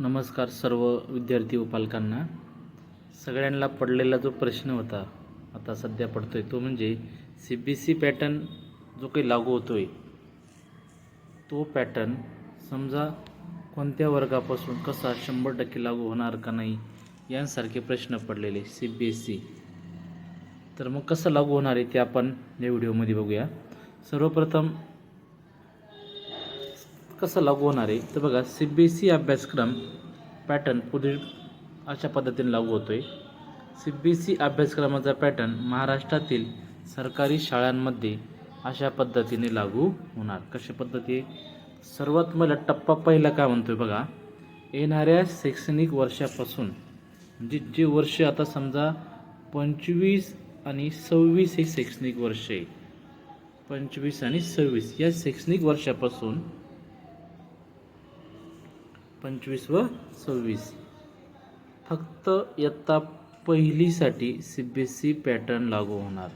नमस्कार सर्व विद्यार्थी व पालकांना सगळ्यांना पडलेला जो प्रश्न होता आता सध्या पडतो आहे तो म्हणजे सी बी सी पॅटर्न जो काही लागू होतो आहे तो पॅटर्न समजा कोणत्या वर्गापासून कसा शंभर टक्के लागू होणार का नाही यांसारखे प्रश्न पडलेले सी बी एस सी तर मग कसं लागू होणार आहे ते आपण या व्हिडिओमध्ये बघूया. सर्वप्रथम कसं लागू होणार आहे? तर बघा सी बी एस सी अभ्यासक्रम पॅटर्न पुढील अशा पद्धतीने लागू होतो आहे सी बी एस सी अभ्यासक्रमाचा पॅटर्न महाराष्ट्रातील सरकारी शाळांमध्ये अशा पद्धतीने लागू होणार. कशा पद्धती सर्वात मला टप्पा पहिला काय म्हणतो आहे बघा? येणाऱ्या शैक्षणिक वर्षापासून म्हणजे जे वर्ष आता समजा पंचवीस आणि सव्वीस हे शैक्षणिक वर्ष आहे. पंचवीस आणि सव्वीस या शैक्षणिक वर्षापासून पंचवीस व सव्वीस. फक्त इयत्ता पहिलीसाठी C B S C pattern लागू होणार.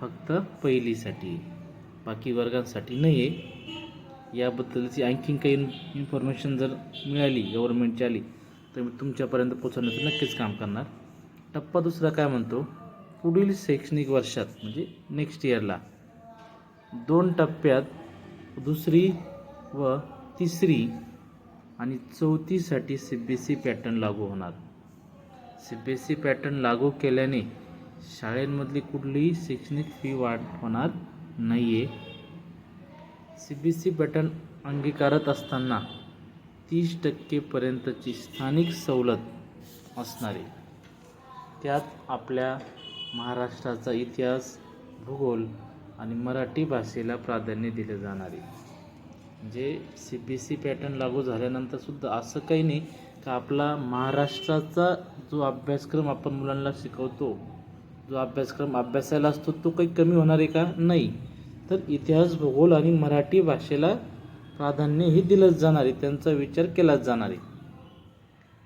फक्त पहिलीसाठी. बाकी वर्गांसाठी नाही आहे याबद्दलची आणखीन काही इन्फॉर्मेशन जर मिळाली गव्हर्नमेंटची आली तर मी तुमच्यापर्यंत पोहोचवण्याचं नक्कीच काम करणार. टप्पा दुसरा काय म्हणतो? पुढील शैक्षणिक वर्षात म्हणजे नेक्स्ट इयरला दोन टप्प्यात दुसरी व तिसरी आणि चौथीसाठी C B S C pattern लागू होणार. C B S C pattern लागू केल्याने शाळेंमधली कुठलीही शैक्षणिक फी वाढ होणार नाही आहे C B S C pattern अंगीकारत असताना तीस टक्केपर्यंतची स्थानिक सवलत असणारी. त्यात आपल्या महाराष्ट्राचा इतिहास भूगोल आणि मराठी भाषेला प्राधान्य दिले जाणारे. म्हणजे C B S C pattern लागू झाल्यानंतरसुद्धा असं काही नाही का आपला महाराष्ट्राचा जो अभ्यासक्रम आपण मुलांना शिकवतो जो अभ्यासक्रम अभ्यासायला असतो तो काही कमी होणार आहे का? नाही. तर इतिहास भूगोल आणि मराठी भाषेला प्राधान्य हे दिलंच जाणार आहे. त्यांचा विचार केलाच जाणार आहे.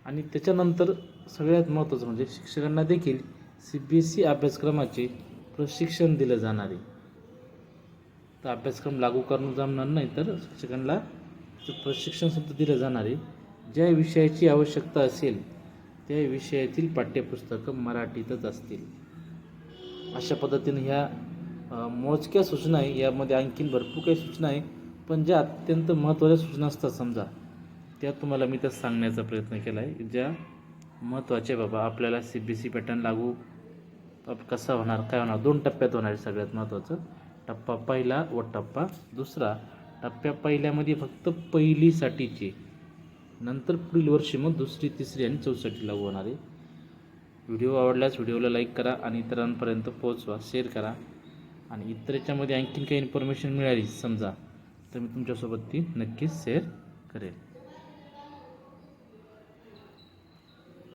आणि त्याच्यानंतर सगळ्यात महत्त्वाचं म्हणजे शिक्षकांना देखील सी बी एस सी अभ्यासक्रमाचे प्रशिक्षण दिलं जाणार आहे. तर अभ्यासक्रम लागू करणं जमणार नाही तर शिक्षकांना प्रशिक्षणसुद्धा दिलं जाणार आहे. ज्या विषयाची आवश्यकता असेल त्या विषयातील पाठ्यपुस्तकं मराठीतच असतील. अशा पद्धतीने ह्या मोजक्या सूचना आहे. यामध्ये आणखीन भरपूर काही सूचना आहे. पण ज्या अत्यंत महत्त्वाच्या सूचना असतात समजा त्या तुम्हाला मी त्या सांगण्याचा प्रयत्न केला आहे ज्या महत्त्वाच्या बाबा आपल्याला सी बी सी पॅटर्न लागू कसा होणार काय होणार दोन टप्प्यात होणार आहे सगळ्यात महत्त्वाचं. टप्पा पहिला व टप्पा दुसरा. टप्प्या पहिल्यामध्ये फक्त पहिलीसाठीचे. नंतर पुढील वर्षी मग दुसरी तिसरी आणि चौथीसाठी लागू होणार आहे. व्हिडिओ आवडल्यास व्हिडिओला लाईक करा आणि इतरांपर्यंत पोहोचवा शेअर करा. आणि इतर याच्यामध्ये आणखीन काही इन्फॉर्मेशन मिळाली समजा तर मी तुमच्यासोबत ती नक्कीच शेअर करेल.